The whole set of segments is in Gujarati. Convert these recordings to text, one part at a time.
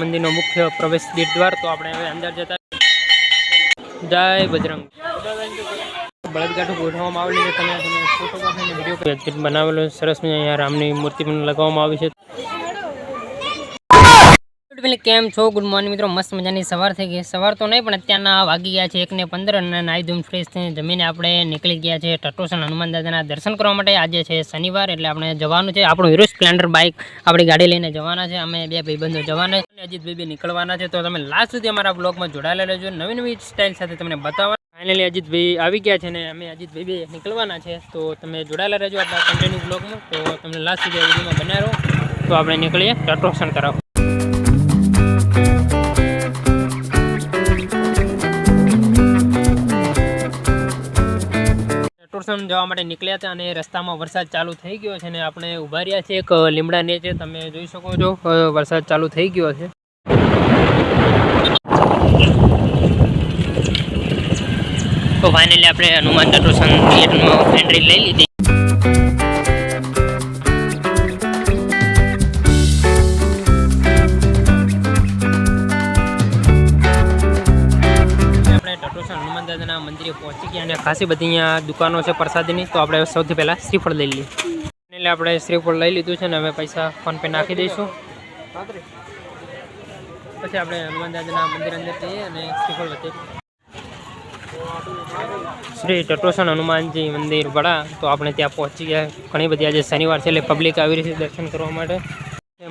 મંદિરનો મુખ્ય પ્રવેશ દ્વાર તો આપણે હવે અંદર જતા જય બજરંગ. બળદગાઠું ગોઠવવામાં આવેલી છે. તમે ફોટોગ્રાફી વીડિયો બનાવેલો સરસ અહીંયા રામની મૂર્તિ પણ લગાવવામાં આવી છે. એટલે કેમ છો? ગુડ મોર્નિંગ મિત્રો, મસ્ત મજાની સવાર થઈ ગઈ. સવાર તો નહીં, પણ અત્યારના વાગી ગયા છે એકને પંદર અને નાહી ધૂમ ફ્રેશ થઈને જમીને આપણે નીકળી ગયા છે ટટોસન હનુમાન દાદાના દર્શન કરવા માટે. આજે છે શનિવાર, એટલે આપણે જવાનું છે. આપણું હીરો સ્પ્લેન્ડર બાઇક આપણી ગાડી લઈને જવાના છે. અમે બે ભાઈબંધો જવાના છે. અને અજીત ભાઈ નીકળવાના છે. તો તમે લાસ્ટ સુધી અમારા બ્લોગમાં જોડાયેલા રહેજો. નવી નવી સ્ટાઇલ સાથે તમને બતાવવા. ફાઇનલી અજીતભાઈ આવી ગયા છે ને અમે અજીતભાઈ બે નીકળવાના છે. તો તમે જોડાયેલા રહેજો આપણા કન્ટિન્યુ બ્લોગમાં તો તમને લાસ્ટ સુધી વિડીયોમાં બનાવ્યો. તો આપણે નીકળીએ ટટોસન તરફ. ટુરસમ જવા માટે નીકળ્યા હતા અને રસ્તામાં વરસાદ ચાલુ થઈ ગયો છે અને આપણે ઊભા રહ્યા છે એક લીમડા નીચે. તમે જોઈ શકો છો વરસાદ ચાલુ થઈ ગયો છે. તો ફાઇનલી આપણે હનુમાન ટટોસન થિયેટરમાં એન્ટ્રી લઈ લીધી. દાદાના મંદિરે પહોંચી ગયા અને ખાસી બધી અહીંયા દુકાનો છે પ્રસાદીની, તો આપણે સૌથી પહેલાં શ્રીફળ લઈ લઈએ. એટલે આપણે શ્રીફળ લઈ લીધું છે ને હવે પૈસા ફોનપે નાખી દઈશું. પછી આપણે હનુમાન દાદાના મંદિર અંદર જઈએ અને શ્રીફળ વચ્ચે શ્રી ટટોસન હનુમાનજી મંદિર વડા, તો આપણે ત્યાં પહોંચી ગયા. ઘણી બધી આજે શનિવાર છે એટલે પબ્લિક આવી રહી છે દર્શન કરવા માટે.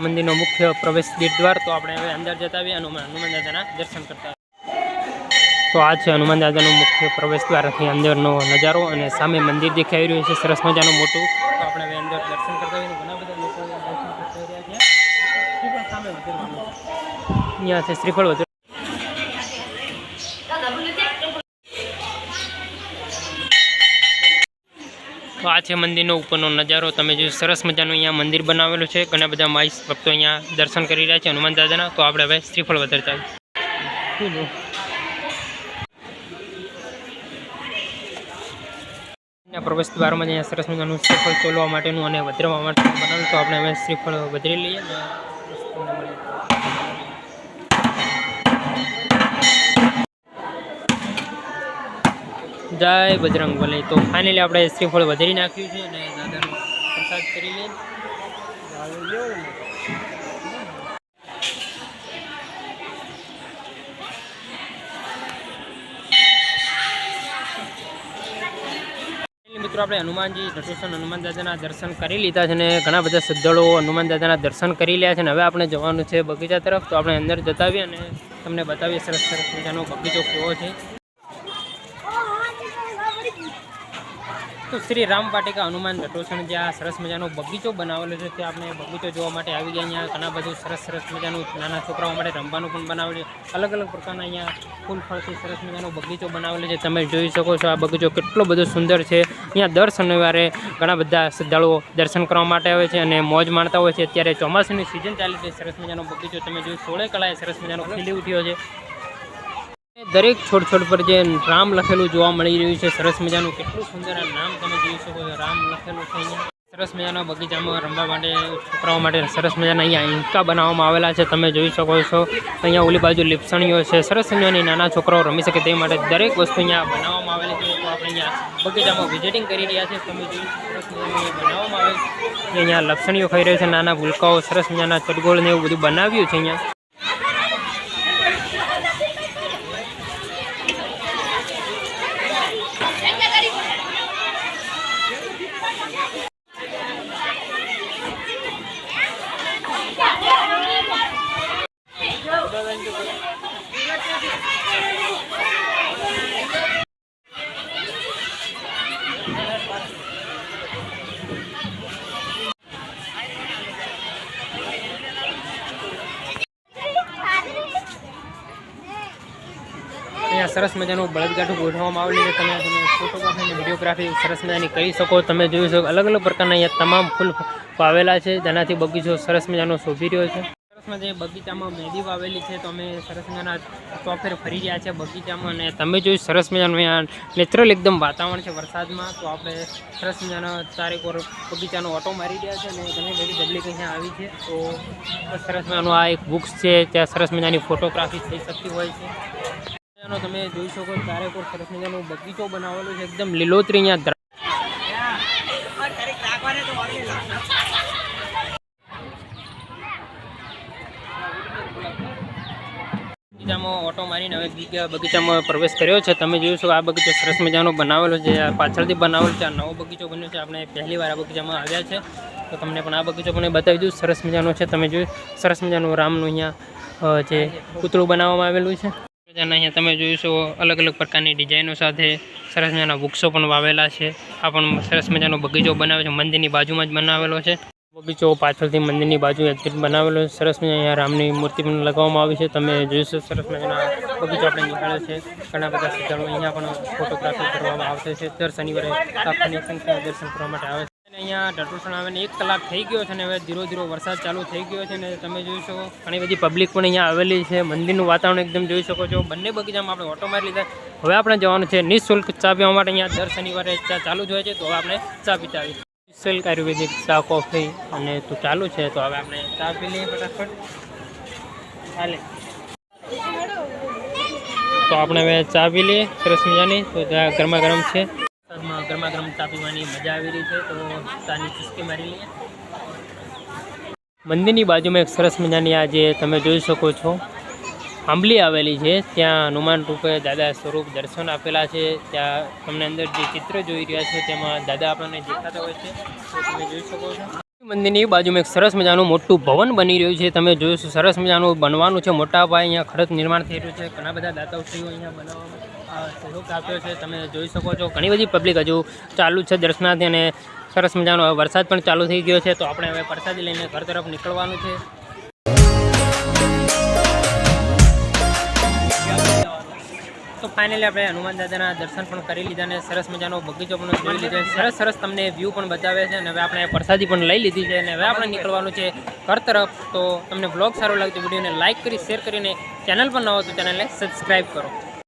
મંદિરનો મુખ્ય પ્રવેશ દીઠ દ્વાર તો આપણે હવે અંદર જતા આવીએ હનુમાન હનુમાન દાદાના દર્શન કરતા તો આ છે હનુમાન દાદાનું મુખ્ય પ્રવેશ દ્વારથી અંદરનો નજારો અને સામે મંદિર દેખાઈ રહ્યું છે. સરસ મજાનું મોટું. તો આપણે હવે અંદર દર્શન કરતા છે. અહીંયા છે શ્રીફળ વધેર તો આ છે મંદિરનો ઉપરનો નજારો. તમે જો સરસ મજાનું અહીંયા મંદિર બનાવેલું છે. ઘણા બધા માઈસ ભક્તો અહીંયા દર્શન કરી રહ્યા છે હનુમાન દાદાના. તો આપણે હવે શ્રીફળ વધારતા અહીંયા પ્રવેશ દ્વારમાં જ અહીંયા સરસ મજાનું શ્રીફળ ચોલવા માટેનું અને વધરવા માટેનું બનાવ્યું તો આપણે હવે શ્રીફળ વધરી લઈએ જય બજરંગ બલી. તો ફાઇનલી આપણે શ્રીફળ વધરી નાખ્યું છે અને દાદાનો પ્રસાદ કરી લઈએ. મિત્રો, આપણે હનુમાનજી નટુસન હનુમાન દાદાના દર્શન કરી લીધા છે અને ઘણા બધા શ્રદ્ધાળુઓ હનુમાન દાદાના દર્શન કરી રહ્યા છે અને હવે આપણે જવાનું છે બગીચા તરફ. તો આપણે અંદર જતાવીએ અને તમને બતાવીએ સરસ સરસ મજાનો બગીચો કેવો છે. તો શ્રી રામ વાટિકા હનુમાન નટોસણ જે આ સરસ મજાનો બગીચો બનાવેલો છે. તે આપણે બગીચો જોવા માટે આવી ગયા. અહીંયા ઘણા બધું સરસ સરસ મજાનું નાના છોકરાઓ માટે રમવાનું પણ બનાવેલું છે. અલગ અલગ પ્રકારના અહીંયા ફૂલ ફળથી સરસ મજાનો બગીચો બનાવેલો છે. તમે જોઈ શકો છો આ બગીચો કેટલો બધો સુંદર છે. અહીંયા દર શનિવારે ઘણા બધા શ્રદ્ધાળુઓ દર્શન કરવા માટે આવે છે અને મોજ માણતા હોય છે. અત્યારે ચોમાસાની સિઝન ચાલી છે. સરસ મજાનો બગીચો તમે જોઈ સોળે કલાએ સરસ મજાનો ખીલી ઉઠ્યો છે. દરેક છોડ છોડ પર જે રામ લખેલું જોવા મળી રહ્યું છે, સરસ મજાનું કેટલું સુંદર નામ તમે જોઈ શકો છો, રામ લખેલું છે અહીંયા. સરસ મજાના બગીચામાં રમવા માટે, છોકરાઓ માટે સરસ મજાના અહીંયા ઇંકા બનાવવામાં આવેલા છે, તમે જોઈ શકો છો. અહીંયા ઓલી બાજુ લીપસણીઓ છે, સરસ મજાની નાના છોકરાઓ રમી શકે તે માટે દરેક વસ્તુ અહીંયા બનાવવામાં આવેલી છે આપણે અહીંયા બગીચામાં વિઝિટિંગ કરી રહ્યા છે, તમે જોઈ બનાવવામાં આવે અહીંયા લપસણીઓ ખાઈ રહ્યો છે, નાના ભૂલકાઓ, સરસ મજાના ચટગોળ ને એવું બધું બનાવ્યું છે અહીંયા અહીંયા સરસ મજાનું બળદગાઠું ગોઠવવામાં આવેલું છે. તમે તમે ફોટોગ્રાફી અને વિડીયોગ્રાફી સરસ મજાની કરી શકો. તમે જોઈ શકો અલગ અલગ પ્રકારના અહીંયા તમામ ફૂલ વાવેલા છે. જેનાથી બગીચો સરસ મજાનો શોભી રહ્યો છે. સરસ મજા બગીચામાં મહેંદી વાવેલી છે. તો અમે સરસ મજાના ચોફેર ફરી રહ્યા છે બગીચામાં. અને તમે જોયું સરસ મજાનું નેચરલ એકદમ વાતાવરણ છે વરસાદમાં. તો આપણે સરસ મજાના ચારેક બગીચાનો ઓટો મારી રહ્યા છે. અને ઘણી બધી પબ્લિક અહીંયા આવી છે. તો સરસ મજાનું આ એક બુક્સ છે. ત્યાં સરસ મજાની ફોટોગ્રાફી થઈ શકતી હોય છે. તમે જોઈ શકો ચારેક સરસ મજાનો બગીચો બનાવેલો છે, એકદમ લીલોતરી બગીચામાં ઓટો મારીને હવે બગીચામાં પ્રવેશ કર્યો છે. તમે જોયું છો આ બગીચો સરસ મજાનો બનાવેલો છે પાછળથી બનાવેલો છે, આ નવો બગીચો બન્યો છે, આપણે પહેલી વાર આ બગીચામાં આવ્યા છે. તો તમને પણ આ બગીચો પણ બતાવી દઉં, સરસ મજાનો છે. તમે જોયું સરસ મજાનું રામનું અહીંયા જે પૂતળું બનાવવામાં આવેલું છે. મજાના અહીંયા તમે જોઈશો અલગ અલગ પ્રકારની ડિઝાઇનો સાથે સરસ મજાના વૃક્ષો પણ વાવેલા છે. આ પણ સરસ મજાનો બગીચો બનાવે છે, મંદિરની બાજુમાં જ બનાવેલો છે. બગીચો પાછળથી મંદિરની બાજુ બનાવેલો છે. સરસ મજા અહીંયા રામની મૂર્તિ પણ લગાવવામાં આવી છે. તમે જોઈશો સરસ મજાના બગીચો આપણે નીકળ્યો છે. ઘણા બધા શ્રદ્ધાળુઓ અહીંયા પણ ફોટોગ્રાફી કરવામાં આવશે. છે દર શનિવારે સંખ્યા દર્શન કરવા માટે આવે છે. અહીંયા ટટુસણ આવીને એક કલાક થઈ ગયો છે અને હવે ધીરો ધીરો વરસાદ ચાલુ થઈ ગયો છે અને તમે જોઈ શકો ઘણી બધી પબ્લિક પણ અહીંયા આવેલી છે. મંદિરનું વાતાવરણ એકદમ જોઈ શકો છો. બંને બગીચામાં આપણે ઓટો મારી લીધા. હવે આપણે જવાનું છે નિઃશુલ્ક ચા પીવા માટે. અહીંયા દર શનિવારે ચા ચાલુ જ હોય છે. તો હવે આપણે ચા પીતા નિઃશુલ્ક આયુર્વેદિક ચા કોફી અને તો ચાલુ છે. તો હવે આપણે ચા પી લઈએ ફટાફટ. ચાલે તો આપણે હવે ચા પી લઈએ. સરસ મજાની. તો ગરમા ગરમ છે. ગરમા ગરમ ચા પીવાની મજા આવી રહી છે, તો ચાની ચુસ્કી મારી લઈએ. મંદિરની બાજુમાં એક સરસ મજાની આ જે તમે જોઈ શકો છો, આંબલી આવેલી છે. ત્યાં હનુમાન રૂપે દાદા સ્વરૂપ દર્શન આપેલા છે. ત્યાં તમને અંદર જે ચિત્ર જોઈ રહ્યા છો, તેમાં દાદા આપણને દેખાતા હોય છે. તમે જોઈ શકો છો. મંદિરની બાજુમાં એક સરસ મજાનું મોટું ભવન બની રહ્યું છે. તમે જોયું સરસ મજાનું બનવાનું છે. મોટા પાયે અહીંયા ખરચ નિર્માણ થઈ રહ્યું છે. ઘણા બધા દાતાશ્રીઓ અહીંયા બનાવવામાં. સહયોગ આપ્યો છે. તમે જોઈ શકો છો, ઘણી બધી પબ્લિક હજુ ચાલુ છે દર્શનાર્થી અને સરસ મજાનો વરસાદ પણ ચાલુ થઈ ગયો છે. તો આપણે હવે પ્રસાદી લઈને ઘર તરફ નીકળવાનું છે. તો ફાઇનલી આપણે હનુમાન દાદાના દર્શન પણ કરી લીધા અને સરસ મજાનો બગીચો પણ જોઈ લીધો. સરસ સરસ તમને વ્યૂ પણ બતાવે છે અને હવે આપણે પ્રસાદી પણ લઈ લીધી છે અને હવે આપણે નીકળવાનું છે ઘર તરફ. તો તમને બ્લોગ સારો લાગતો વિડીયોને લાઇક કરી શેર કરીને. ચેનલ પર ન હોય તો ચેનલને સબસ્ક્રાઈબ કરો.